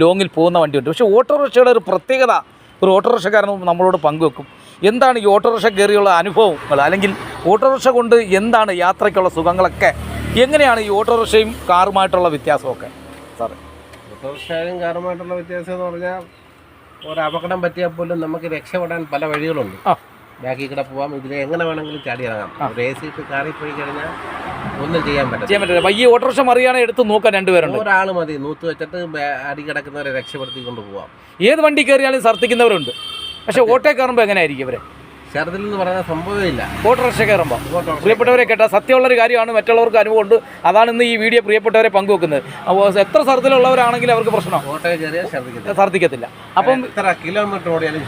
ലോങ്ങിൽ പോകുന്ന വണ്ടിയുണ്ട്. പക്ഷേ ഓട്ടോറിക്ഷയുടെ ഒരു പ്രത്യേകത ഒരു ഓട്ടോറിക്ഷക്കാരൻ നമ്മളോട് പങ്കുവെക്കും. എന്താണ് ഈ ഓട്ടോറിക്ഷ കയറിയുള്ള അനുഭവങ്ങൾ അല്ലെങ്കിൽ ഓട്ടോറിക്ഷ കൊണ്ട് എന്താണ് യാത്രയ്ക്കുള്ള സുഖങ്ങളൊക്കെ? എങ്ങനെയാണ് ഈ ഓട്ടോറിക്ഷയും കാറുമായിട്ടുള്ള വ്യത്യാസമൊക്കെ? സാറേ. ഓട്ടോറിക്ഷയും കാറുമായിട്ടുള്ള വ്യത്യാസം എന്ന് പറഞ്ഞാൽ ഒരു അപകടം പറ്റിയാൽ പോലും നമുക്ക് രക്ഷപ്പെടാൻ പല വഴികളുണ്ട്. ബാക്കി കൂടെ പോവാം ഇതിൽ എങ്ങനെ വേണമെങ്കിലും ചാടി ഇറങ്ങാം ഒരു എ സി ഇട്ട് കാറിൽ പോയി കഴിഞ്ഞാൽ ഒന്നും ചെയ്യാൻ പറ്റില്ല ചെയ്യാൻ പറ്റില്ല ഈ ഓട്ടോറിക്ഷ മറിയാണെ എടുത്ത് നോക്കാൻ രണ്ടുപേരുണ്ട്. ഒരാൾ മതി നൂത്ത് വെച്ചിട്ട് അടി കിടക്കുന്നവരെ രക്ഷപ്പെടുത്തി പോവാം. ഏത് വണ്ടി കയറിയാലും ഛർദ്ദിക്കുന്നവരുണ്ട്. പക്ഷേ ഓട്ടോ കയറുമ്പോൾ എങ്ങനെയായിരിക്കും ഇവരെ? ചെറുതിൽ എന്ന് പറയുന്ന സംഭവമില്ല ഓട്ടോറിക്ഷ കയറുമ്പോൾ പ്രിയപ്പെട്ടവരെ കേട്ടാൽ സത്യമുള്ളൊരു കാര്യമാണ് മറ്റുള്ളവർക്ക് അനുഭവമുണ്ട്. അതാണ് ഇന്ന് ഈ വീഡിയോ പ്രിയപ്പെട്ടവരെ പങ്കുവെക്കുന്നത്. അപ്പോൾ എത്ര സ്ഥലത്തിലുള്ളവരാണെങ്കിൽ അവർക്ക് പ്രശ്നം ശർദ്ദിക്കത്തില്ല ഛർദ്ദിക്കത്തില്ല. അപ്പം എത്ര കിലോമീറ്റർ ഓടിയാലും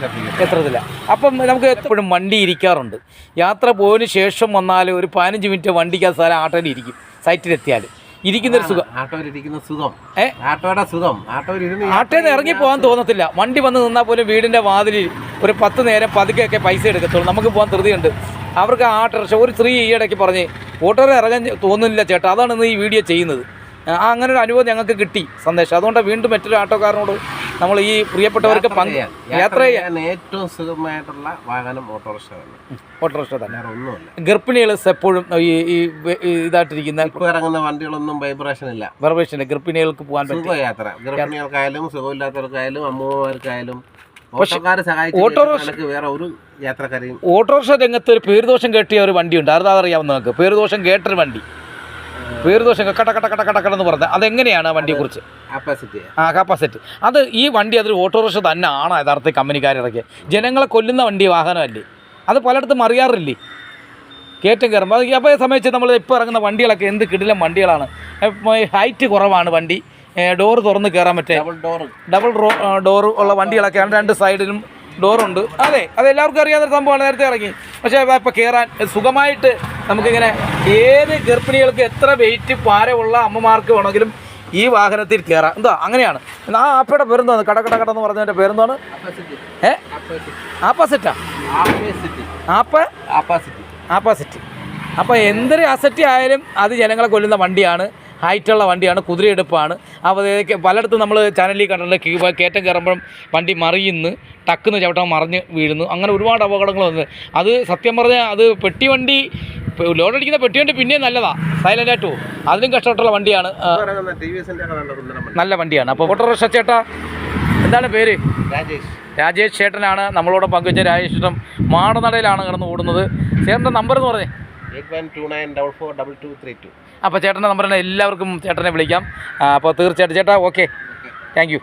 എത്രത്തില്ല അപ്പം നമുക്ക് എപ്പോഴും വണ്ടി ഇരിക്കാറുണ്ട്. യാത്ര പോയതിന് ശേഷം വന്നാൽ ഒരു പതിനഞ്ച് മിനിറ്റ് വണ്ടിക്ക് ആ സ്ഥലം ആട്ടോയിൽ ഇരിക്കും സൈറ്റിലെത്തിയാൽ ഇരിക്കുന്നൊരു സുഖം. ആട്ടോയിൽ ഇരിക്കുന്ന സുഖം. ഏഹ് ആട്ടോയുടെ സുഖം. ആട്ടോയിൽ ആട്ടോയിൽ ഇറങ്ങി പോകാൻ തോന്നത്തില്ല. വണ്ടി വന്ന് നിന്നാൽ പോലും വീടിന്റെ വാതിലിൽ ഒരു പത്ത് നേരം പതുക്കെയൊക്കെ പൈസ എടുക്കത്തുള്ളൂ. നമുക്ക് പോകാൻ ധൃതിയുണ്ട്. അവർക്ക് ആ ടെൻഷൻ ഒരു സ്ത്രീ ഈയിടയ്ക്ക് പറഞ്ഞ് ഓട്ടോറെ ഇറങ്ങാൻ തോന്നുന്നില്ല ചേട്ടാ അതാണ് ഇന്ന് ഈ വീഡിയോ ചെയ്യുന്നത്. ആ അങ്ങനെ ഒരു അനുഭവം ഞങ്ങൾക്ക് കിട്ടി സന്ദേശം അതുകൊണ്ട് വീണ്ടും മറ്റൊരു ആട്ടോക്കാരനോട് നമ്മൾ ഈ പ്രിയപ്പെട്ടവർക്ക് പങ്ക്. യാത്ര ചെയ്യാൻ. ഏറ്റവും സുഖമായിട്ടുള്ള വാഹനം ഓട്ടോറിക്ഷ തന്നെ. ഓട്ടോറിക്ഷ തന്നെ. ഒന്നുമില്ല. ഗർഭിണികൾ എപ്പോഴും ഈ ഈ ഇതായിട്ടിരിക്കുന്ന ഇറങ്ങുന്ന വണ്ടികളൊന്നും വൈബ്രേഷൻ ഇല്ല. വൈബ്രേഷൻ ഗർഭിണികൾക്ക് പോകാൻ പറ്റും സുഖയാത്ര. ഗർഭിണികൾക്കായാലും സുഖമില്ലാത്തവർക്കായാലും അമ്മൂമ്മമാർക്കായാലും ഓട്ടോറിക്ഷ- രംഗത്ത് ഒരു പേരുദോഷം കേട്ടിയ ഒരു വണ്ടിയുണ്ട്. അത് അറിയാവുന്ന നിങ്ങൾക്ക് പേരുദോഷം കേട്ടൊരു വണ്ടി. പേരുദോഷം കട്ട കട്ട കട്ട കട്ട കടന്ന് പറഞ്ഞത് അതെങ്ങനെയാണ് വണ്ടിയെ കുറിച്ച്? ആ. കപ്പാസിറ്റി അത് ഈ വണ്ടി അതൊരു ഓട്ടോറിക്ഷ തന്നെ ആണോ യഥാർത്ഥ കമ്പനിക്കാരിറക്കിയ. ജനങ്ങളെ കൊല്ലുന്ന വണ്ടി വാഹനമല്ലേ? അത് പലയിടത്തും അറിയാറില്ലേ? കയറ്റം കയറുമ്പോൾ അത് അപ്പോൾ സമയത്ത് നമ്മൾ ഇപ്പോൾ ഇറങ്ങുന്ന വണ്ടികളൊക്കെ എന്ത് കിടിലം വണ്ടികളാണ്. ഹൈറ്റ് കുറവാണ് വണ്ടി. ഡോറ് തുറന്ന് കയറാൻ പറ്റേ? ഡബിൾ ഡോർ ഡബിൾ ഡോർ ഉള്ള വണ്ടികളൊക്കെയാണ് രണ്ട് സൈഡിലും ഡോറുണ്ട് അതെ അത് എല്ലാവർക്കും അറിയാവുന്ന സംഭവമാണ്. നേരത്തെ ഇറങ്ങി. പക്ഷേ ഇപ്പോൾ കയറാൻ സുഖമായിട്ട് നമുക്കിങ്ങനെ ഏത് ഗർഭിണികൾക്ക് എത്ര വെയിറ്റ് ഭാരമുള്ള അമ്മമാർക്ക് വേണമെങ്കിലും ഈ വാഹനത്തിൽ കയറാം എന്താ അങ്ങനെയാണ്. ആ ആപ്പയുടെ പേരെന്താണ്? കടക്കട കട എന്ന് പറഞ്ഞതിന്റെ പേരെന്താണ്? ഏ? ആപ്പാസിറ്റാ ആപ്പ ആപ്പ്? ആപ്പാസിറ്റി ആപ്പാസിറ്റി അപ്പോൾ എന്തൊരു അസറ്റി ആയാലും അത് ജനങ്ങളെ കൊല്ലുന്ന വണ്ടിയാണ്. ഹൈറ്റുള്ള വണ്ടിയാണ് കുതിരയെടുപ്പാണ്. അപ്പോൾ പലയിടത്തും നമ്മൾ ചാനലിൽ കണ്ടിട്ടുണ്ട്. കയറ്റം കയറുമ്പം വണ്ടി മറിയുന്നു ടക്കുന്ന് ചവിട്ടം മറിഞ്ഞ് വീഴുന്നു. അങ്ങനെ ഒരുപാട് അപകടങ്ങൾ വന്നു. അത് സത്യം പറഞ്ഞാൽ അത് പെട്ടി വണ്ടി ലോഡ് അടിക്കുന്ന പെട്ടി വണ്ടി പിന്നെയും നല്ലതാണ് സൈലന്റ് ആയിട്ട് പോകും. അതിലും കഷ്ടപ്പെട്ടുള്ള വണ്ടിയാണ്. നല്ല വണ്ടിയാണ്. അപ്പോൾ ഓട്ടോറിക്ഷ ചേട്ടാ എന്താണ് പേര്? രാജേഷ്. രാജേഷ് ചേട്ടനാണ് നമ്മളോട് പങ്കുവച്ച രാജേഷ് ചേട്ടൻ മാടനടയിലാണ് കിടന്ന് ഓടുന്നത്. ചേട്ടന്റെ നമ്പർ എന്ന് പറഞ്ഞേ. അപ്പോൾ ചേട്ടന്റെ നമ്പറിനെ എല്ലാവർക്കും ചേട്ടനെ വിളിക്കാം. അപ്പോൾ തീർച്ചയായിട്ടും ചേട്ടാ ഓക്കെ. Thank you.